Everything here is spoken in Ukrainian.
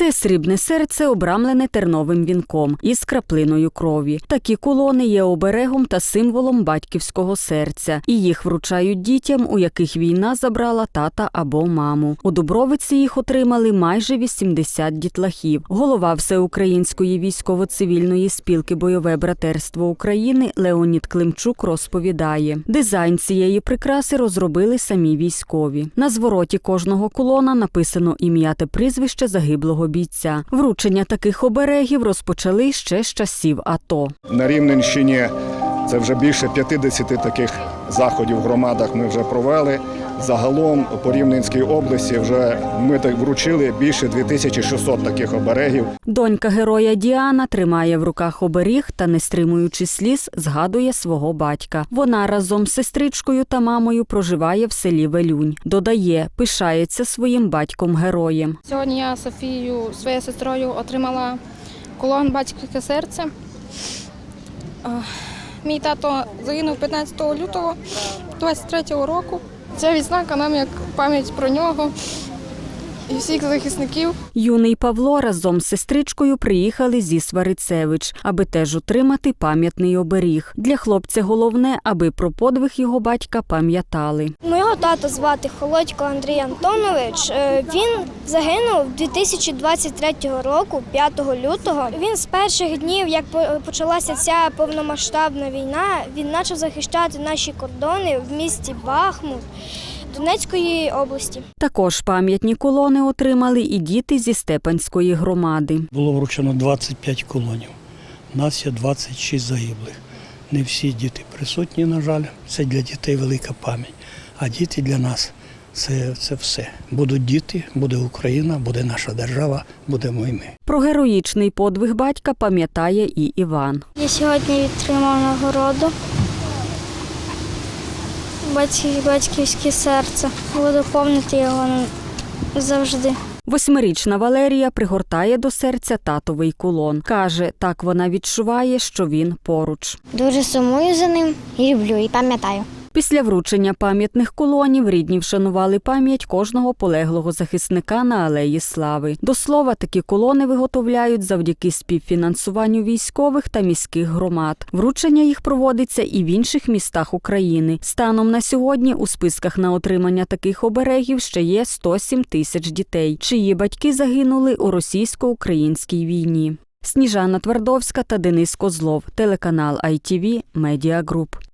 Це срібне серце, обрамлене терновим вінком із краплиною крові. Такі кулони є оберегом та символом батьківського серця, і їх вручають дітям, у яких війна забрала тата або маму. У Дубровиці їх отримали майже 80 дітлахів. Голова Всеукраїнської військово-цивільної спілки Бойове братерство України Леонід Климчук розповідає: дизайн цієї прикраси розробили самі військові. На звороті кожного кулона написано ім'я та прізвище загиблого бійця. Вручення таких оберегів розпочали ще з часів АТО. На Рівненщині це вже більше 50 таких заходів в громадах ми вже провели. Загалом по Рівненській області вже ми так вручили більше 2600 таких оберегів. Донька героя Діана тримає в руках оберіг та, не стримуючи сліз, згадує свого батька. Вона разом з сестричкою та мамою проживає в селі Велюнь. Додає, пишається своїм батьком героєм. Сьогодні я з Софією, своєю сестрою, отримала колон батьківське серце. Мій тато загинув 15 лютого 23-го року. Ця відзнака нам як пам'ять про нього і всіх захисників. Юний Павло разом з сестричкою приїхали зі Сварицевич, аби теж отримати пам'ятний оберіг. Для хлопця головне, аби про подвиг його батька пам'ятали. Мого тата звати Холодько Андрій Антонович. Е, Він загинув 2023 року, 5 лютого. Він з перших днів, як по- почалася ця повномасштабна війна, він почав захищати наші кордони в місті Бахмут Донецької області. Також пам'ятні колони отримали і діти зі Степанської громади. Було вручено 25 колонів. У нас є 26 загиблих. Не всі діти присутні, на жаль. Це для дітей велика пам'ять. А діти для нас це, це все. Будуть діти, буде Україна, буде наша держава, будемо і ми. Про героїчний подвиг батька пам'ятає і Іван. Я сьогодні отримав нагороду. Батьків, батьківське серце. Буду пам'ятати його завжди. Восьмирічна Валерія пригортає до серця татовий кулон. Каже, так вона відчуває, що він поруч. Дуже сумую за ним і люблю, і пам'ятаю. Після вручення пам'ятних колонів рідні вшанували пам'ять кожного полеглого захисника на алеї Слави. До слова, такі колони виготовляють завдяки співфінансуванню військових та міських громад. Вручення їх проводиться і в інших містах України. Станом на сьогодні у списках на отримання таких оберегів ще є 107 тисяч дітей, чиї батьки загинули у російсько-українській війні. Сніжана Твардовська та Денис Козлов, телеканал ITV Media Group.